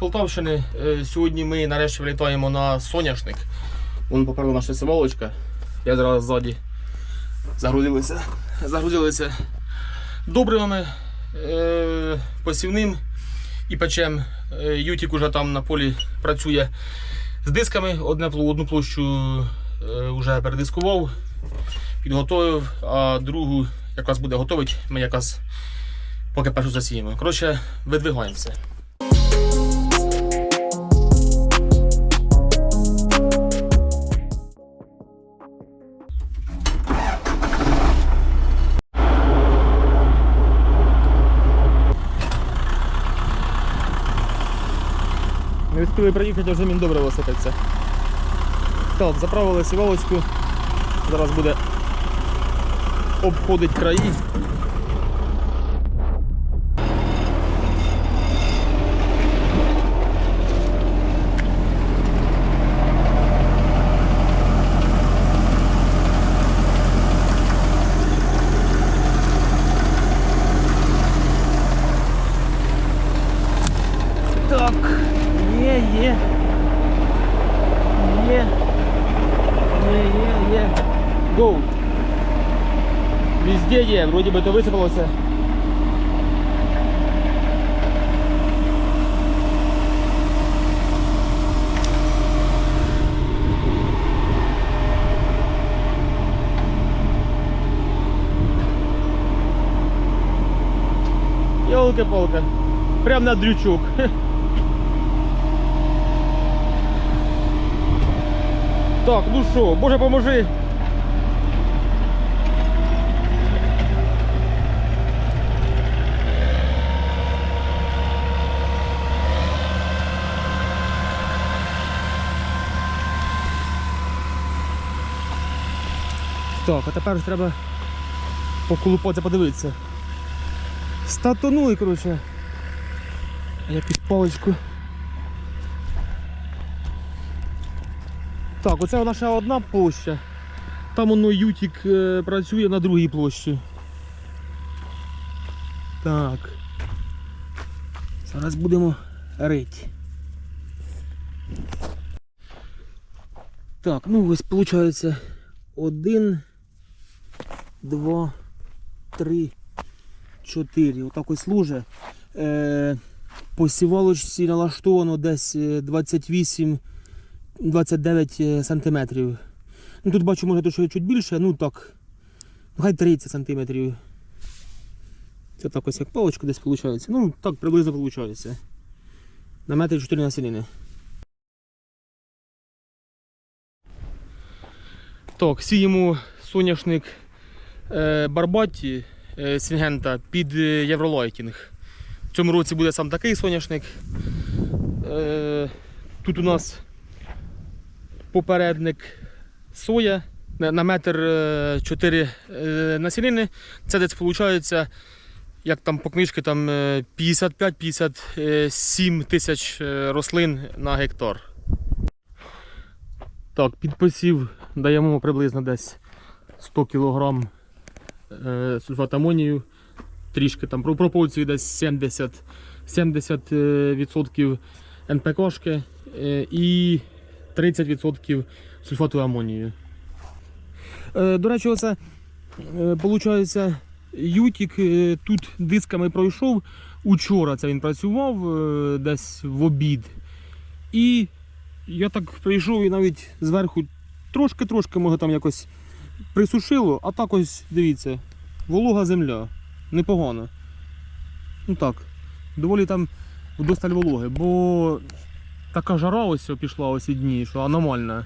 Полтавщини. Е, Сьогодні ми нарешті вилітаємо на соняшник. Вон попереду наша сиволочка. Я зараз ззаді загрузилися. Загрузилися добривами е, посівним і печем. Е, Ютік уже там на полі працює з дисками. Одну площу вже передискував, підготовив, а другу якраз буде готовить. Ми якраз поки першу засіємо. Коротше, видвигаємося. Встигли приїхати, вже міндобре висипеться. Так, заправили сівалочку. Зараз буде обходить краї. Так, є, є. Є. Є, є, є. Go. Везде є, вроді би то висипалося. Йолки-палки. Прям на дрючок. Так, ну що, Боже поможи. Так, а тепер ж треба по колупоці подивитися. Статонули, коротше. Якусь паличку. Так, оце наша одна площа. Там воно Ютік е, працює на другій площі. Так. Зараз будемо рити. Так, ну ось виходить один, два, три, чотири. Отак ось луже. Е, по сівалочці налаштовано десь е, 28 29 сантиметрів. Ну, тут бачу, може трошки чуть більше, ну так. ну, Хай 30 сантиметрів. Це так ось як паличка десь виходить. Ну, так приблизно виходить. На метр 4 насінини. Так, сіємо соняшник е, Барбатті е, Сінгента під е, Євролайтінг. В цьому році буде сам такий соняшник. Е, тут у нас попередник соя на метр е, 4 е, насінини. Це десь виходить, як там по книжці, там е, 55-57 тисяч е, рослин на гектар. Так, під посів даємо приблизно десь 100 кг е, сульфат амонію. Трішки там про пропорції десь 70, 70 е, відсотків НПКшки е, і 30% сульфату амонію. Е, До речі, оце виходить, Ютік е, тут дисками пройшов. Учора це він працював е, десь в обід. І я так прийшов і навіть зверху трошки-трошки може там якось присушило, а так ось дивіться, волога земля. Непогано. Ну так, доволі там вдосталь вологи, бо така жара ось пішла ось дні, що аномальна.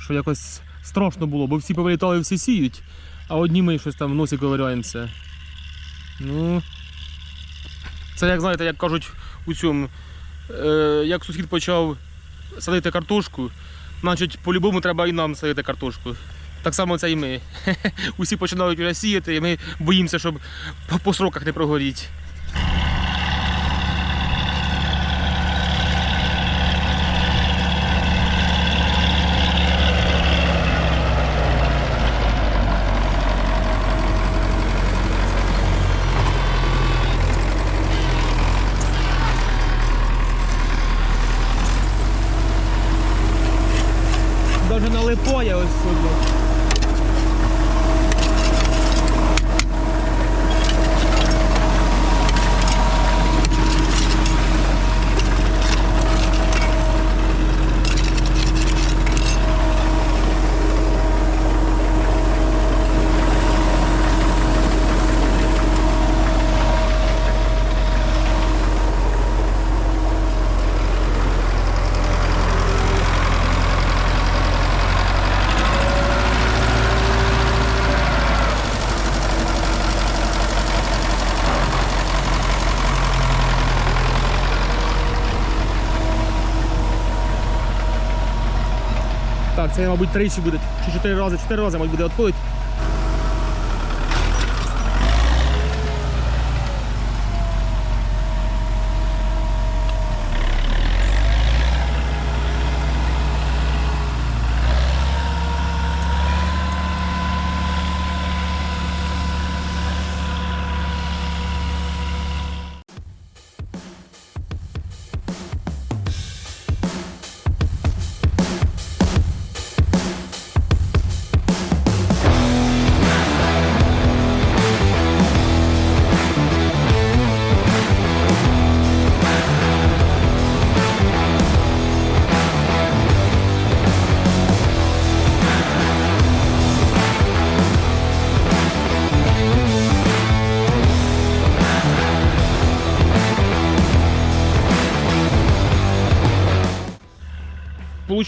Що якось страшно було, бо всі повилітали, всі сіють, а одні ми щось там в носі ковиряємося. Ну. Це як знаєте, як кажуть у цьому, е, як сусід почав садити картошку, значить по-любому треба і нам садити картошку. Так само це і ми. Усі починають вже сіяти, і ми боїмося, щоб по сроках не прогоріть. але ось сьогодні. Це, мабуть, тричі буде, чи чотири рази, чотири рази, мабуть, буде відходить.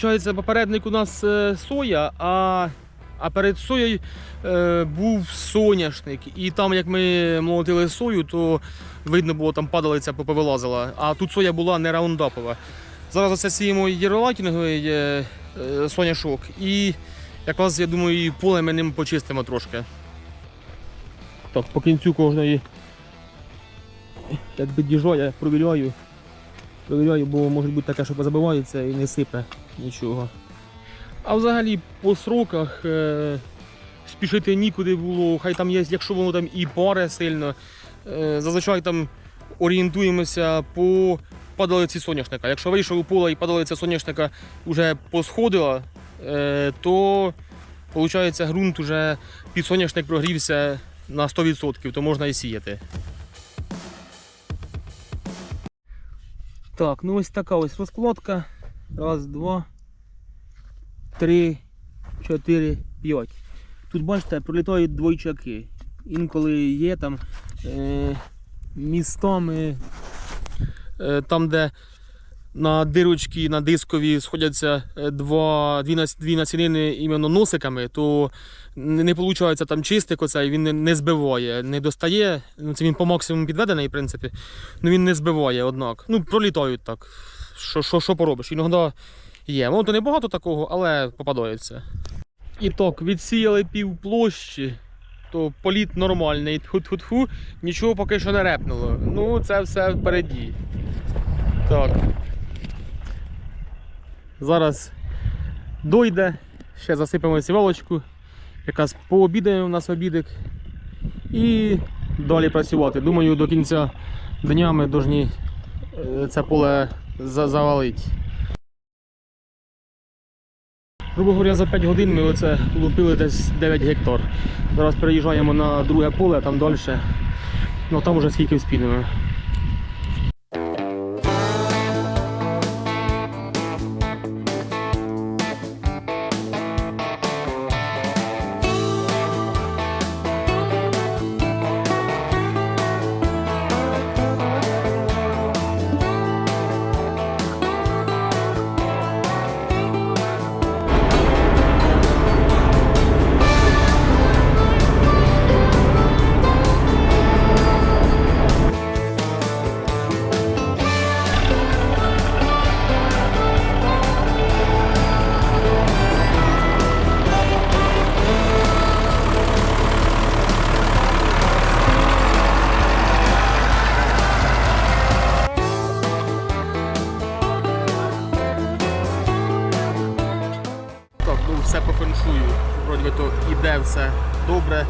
Получається, попередник у нас е, соя, а, а перед соєю е, був соняшник. І там, як ми молотили сою, то видно було, там падалиця повилазила. А тут соя була не раундапова. Зараз оце сіємо єролакінговий е, е, соняшок. І якраз, я думаю, і поле ми ним почистимо трошки. Так, по кінцю кожної якби діжо я провіряю. Провіряю, бо може бути таке, що позабивається і не сипе нічого. А взагалі по сроках е, спішити нікуди було, хай там є, якщо воно там і паре сильно. Е, зазвичай там орієнтуємося по падалиці соняшника. Якщо вийшов у поле і падалиця соняшника вже посходила, е, то виходить, ґрунт уже під соняшник прогрівся на 100%, то можна і сіяти. Так, ну ось така ось розкладка. Раз, два, три, чотири, п'ять. Тут бачите, пролітають двойчаки. Інколи є там е, містами, е, там, де на дирочки, на дискові сходяться е, два, дві, дві насінини іменно носиками, то не, не виходить там чистик оцей, він не, не збиває, не достає. Ну, це він по максимуму підведений, в принципі. Ну він не збиває, однак. Ну, пролітають так. Що, що, що поробиш? Іноді є. Ну, то не багато такого, але попадається. І так, відсіяли пів площі, то політ нормальний. Тху-тху-тху, нічого поки що не репнуло. Ну, це все впереді. Так. Зараз дойде, ще засипемо сівалочку. Якраз пообідаємо у нас обідик. І далі працювати. Думаю, до кінця дня ми повинні це поле завалить. Грубо говоря, за 5 годин ми оце лупили десь 9 гектар. Зараз переїжджаємо на друге поле, там далі. Ну там вже скільки вспінемо. Все по феншую. Вроді би то іде все добре.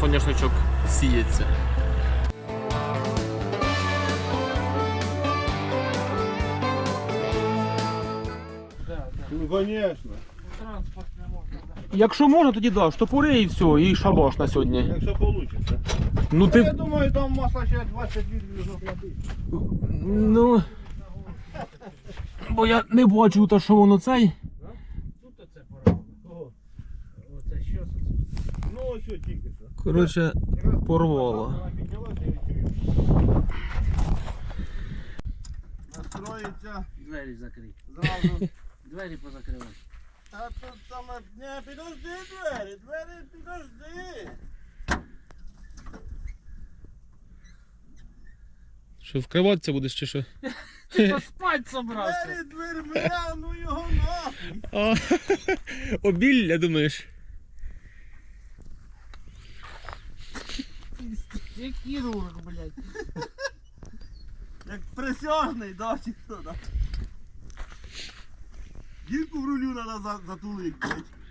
Соняшничок сіється. Ну, конечно. Якщо можна, тоді да, штопори і все, і шабаш на сьогодні. Якщо получится. Ну Я думаю, там масла ще 20 літрів заплатити. Ну. Бо я не бачу, та що воно цей. Ну, ось тільки що. Коротше, порвало. Настроїться Двері закрий. зразу. Двері позакривай. А тут саме. Не, підожди двері, двері підожди. Що вкриватися будеш чи що? Ти то спать собрався. Двері, двері, бля, ну його нахуй. Обілля, думаєш? Ти хірург, блядь. Як присяжний, хто да? Дірку в рулю треба за, затулити,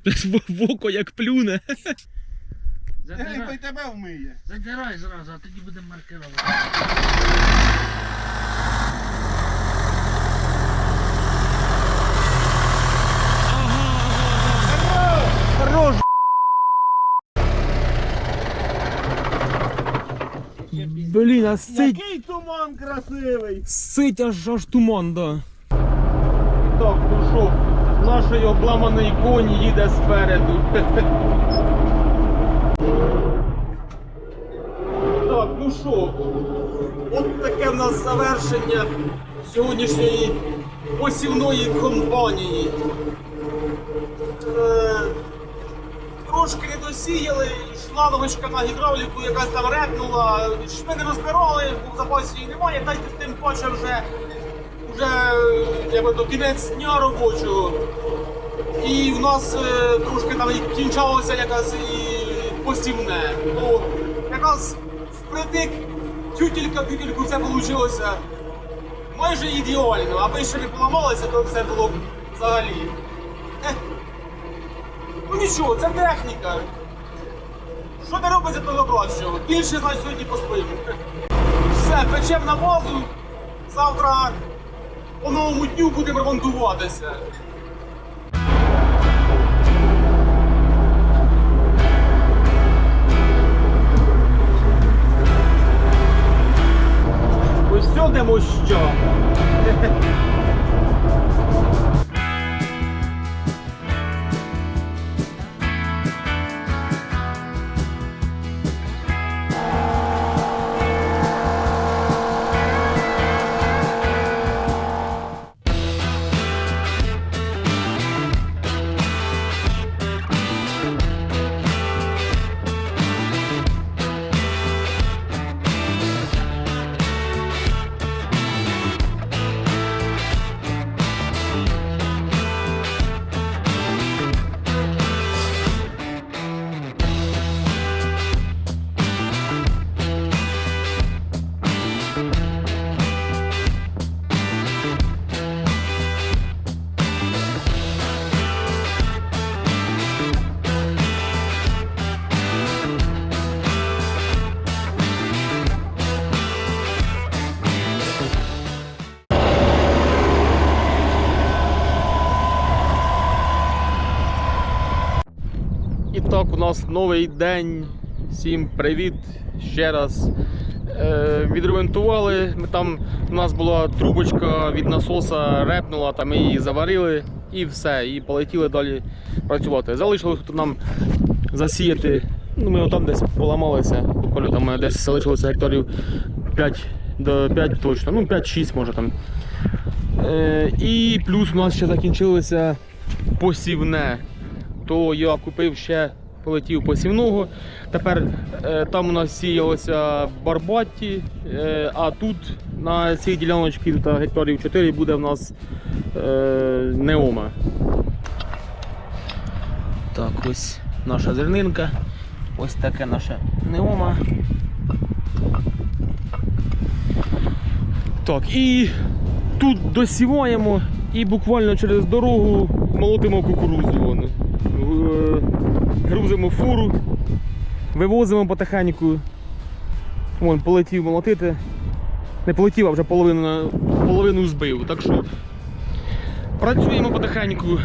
блядь. В око як плюне. Задирай, тебе вмиє. задирай зразу, а тоді будемо маркувати. Хорош! Блін, а сить, Який туман красивий! сить аж аж туман, да. Так, ну що, наш обламаний конь їде спереду. Так, ну що, от таке в нас завершення сьогоднішньої посівної компанії. Е, трошки не досіяли, шланговичка на гідравліку якась там репнула. Ми не розбирали, в запасі її немає, та й тим паче вже, вже якби, до кінець дня робочого. І в нас е, трошки там кінчалося якась і посівне. Ну, якраз впритик тютілька тютільку все вийшло майже ідеально. Аби ще не поламалося, то все було б взагалі. Ну нічого, це техніка. Що не робиться, то кращого. Більше значить сьогодні поспимо. Все, печемо на базу. Завтра по новому дню будемо ремонтуватися. Ось сьодемо що. Нас новий день. Всім привіт ще раз. Е, відремонтували. Там у нас була трубочка від насоса, репнула, там її заварили і все. І полетіли далі працювати. Залишилось тут нам засіяти. Ну, ми там десь поламалися. Буквально там десь залишилося гектарів 5 до 5 точно. Ну, 5-6 може там. Е, і плюс у нас ще закінчилося посівне то я купив ще полетів посівного. Тепер е, там у нас сіялося барбатті, е, а тут на цій діляночці тут гектарів 4 буде в нас е, неома. Так, ось наша зернинка. Ось таке наша неома. Так, і тут досіваємо і буквально через дорогу молотимо кукурудзу. Грузимо фуру, вивозимо потихеньку. Вон, полетів молотити. Не полетів, а вже половину, половину збив. Так що працюємо потихеньку.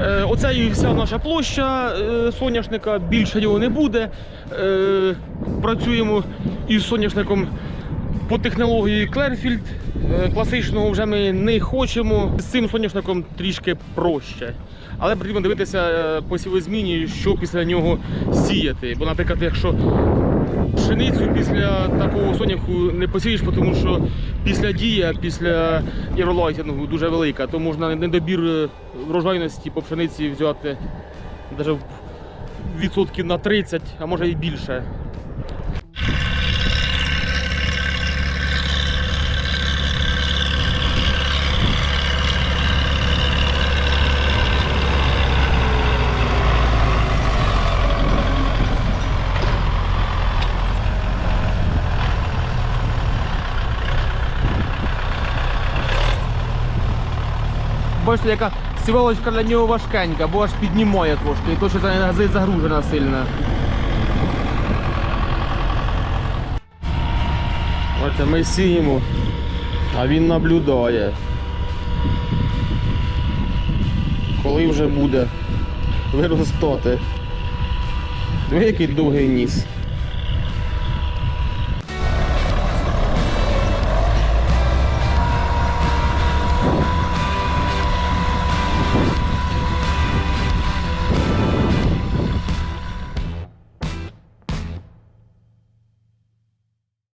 Е, Оце і вся наша площа е, соняшника, більше його не буде. Е, Працюємо із соняшником по технології Клерфільд. Класичного вже ми не хочемо. З цим соняшником трішки проще. Але потрібно дивитися е, по сівозміні, що після нього сіяти. Бо, наприклад, якщо пшеницю після такого соняху не посієш, тому що після дія, після євролайтингу дуже велика, то можна недобір е, врожайності по пшениці взяти навіть відсотків на 30, а може і більше. Бачите, яка сівалочка для нього важкенька, бо аж піднімає трошки, і то, що за- загружена сильно. Бачите, ми сіємо, а він наблюдає. Коли вже буде виростати. Диви, який довгий ніс.